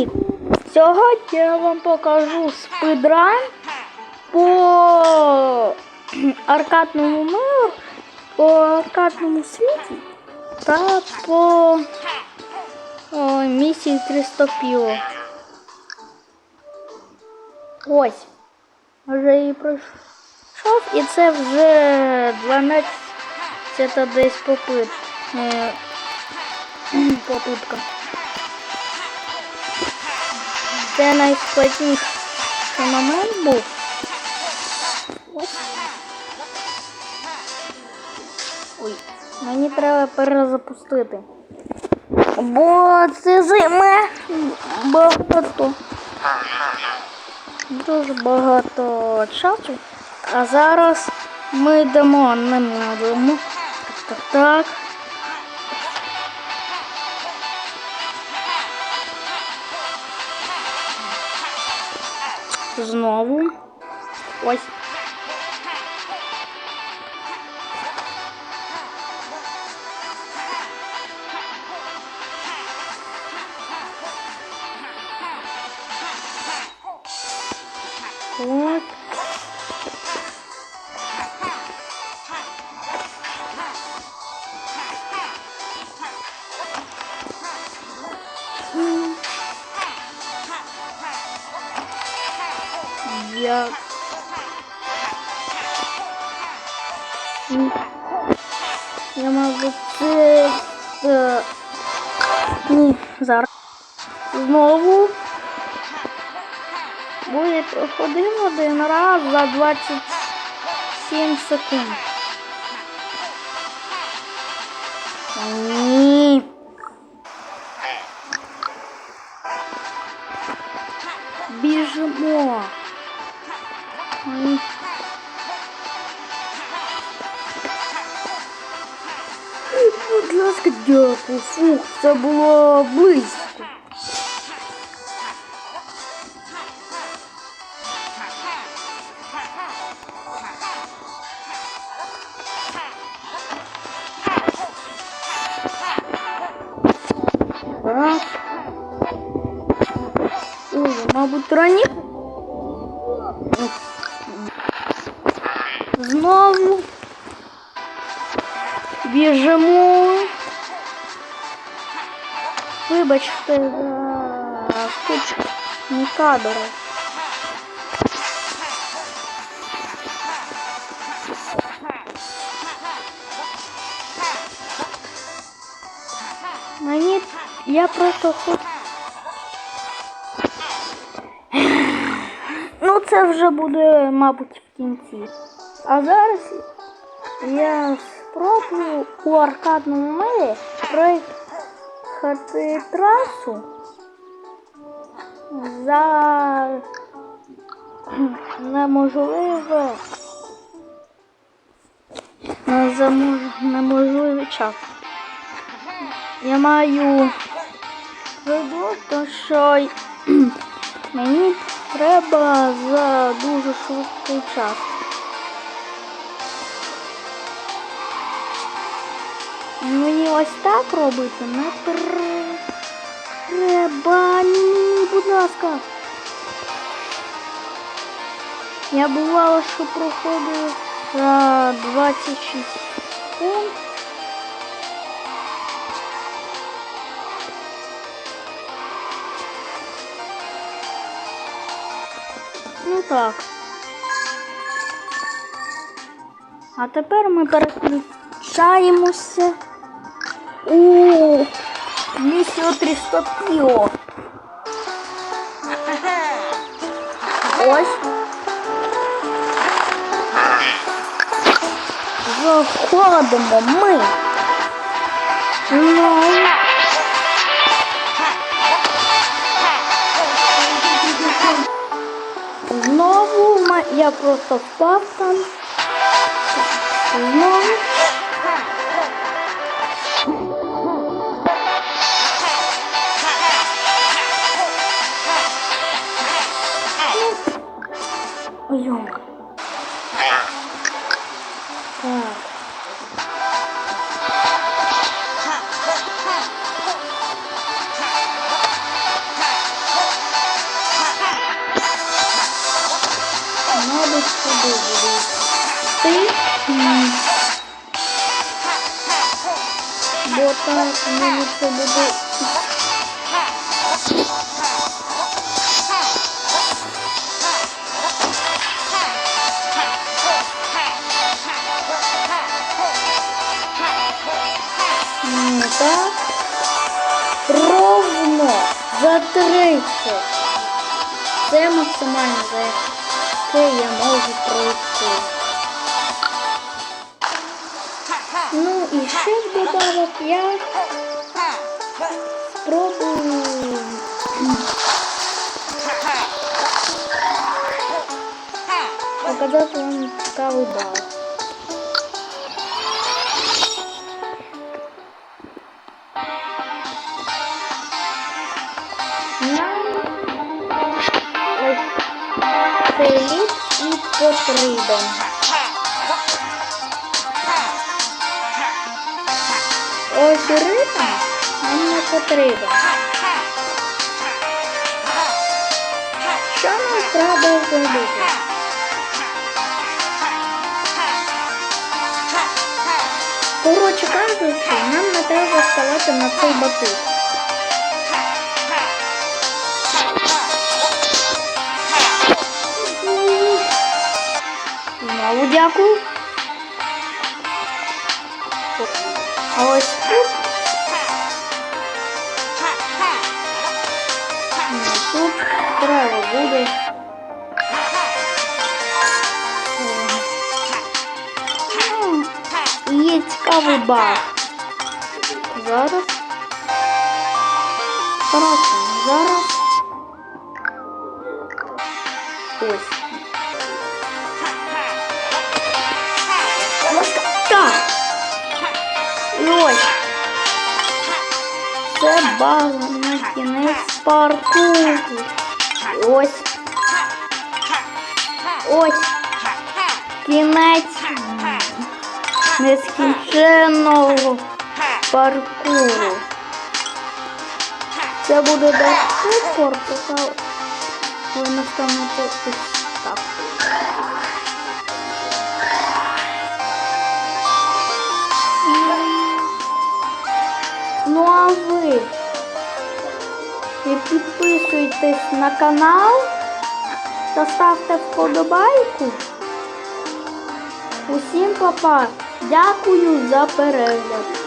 Привіт! Сьогодні я вам покажу спидран по аркадному миру, по аркадному світі та по о, місії 300 піо. Ось. Вже її пройшов і це вже 12 це десь попит. Е, попитка. Це найскладніший момент був. Ось. Ой, мені треба перезапустити. Бо це займе багато. Дуже багато часу. А зараз ми йдемо не можемо. Так, так, Знову. Ось. От. Я... Я можу це... е, Ні, зараз. Знову. Я проходив один раз за 27 секунд. Фух, це було близько. Раз. Ой, мабуть, рані. Знову біжимо. Вибачте за скучні кадри. Мені я просто хочу. Ну, це вже буде, мабуть, в кінці. А зараз я спробую у аркадному мирі проїхати трасу за неможливо за неможливий час. Я маю виду, то що мені треба за дуже швидкий час. Ось так робити не тр- треба. Ні, будь ласка. Я бувало, що проходив за 26 секунд. Ну так. А тепер ми переключаємося у місію 300 піо. Ось. Заходимо ми. Ну. Знову ма- я просто впав там. Знову. Бо так мені це буде. Так. Ровно за 30. Це максимально за яке я можу пройти. І ще ж я спробую. Показати вам цікавий бал. Нам ось цей ліс і потрібен. Ось ритм нам не потрібен. Що нам треба зробити? Коротше кажучи, нам не треба ставати на цей батут. Знову дякую. А ось тут, тут треба буде. Є цікавий баг. Зараз. Коротше, Це база на кінець паркуру. І Ось. Ось. Кінець нескінченного паркуру. Це буде до тих поки ви не станете ось так. Ви І підписуйтесь на канал та ставте вподобайку. Усім папа, дякую за перегляд.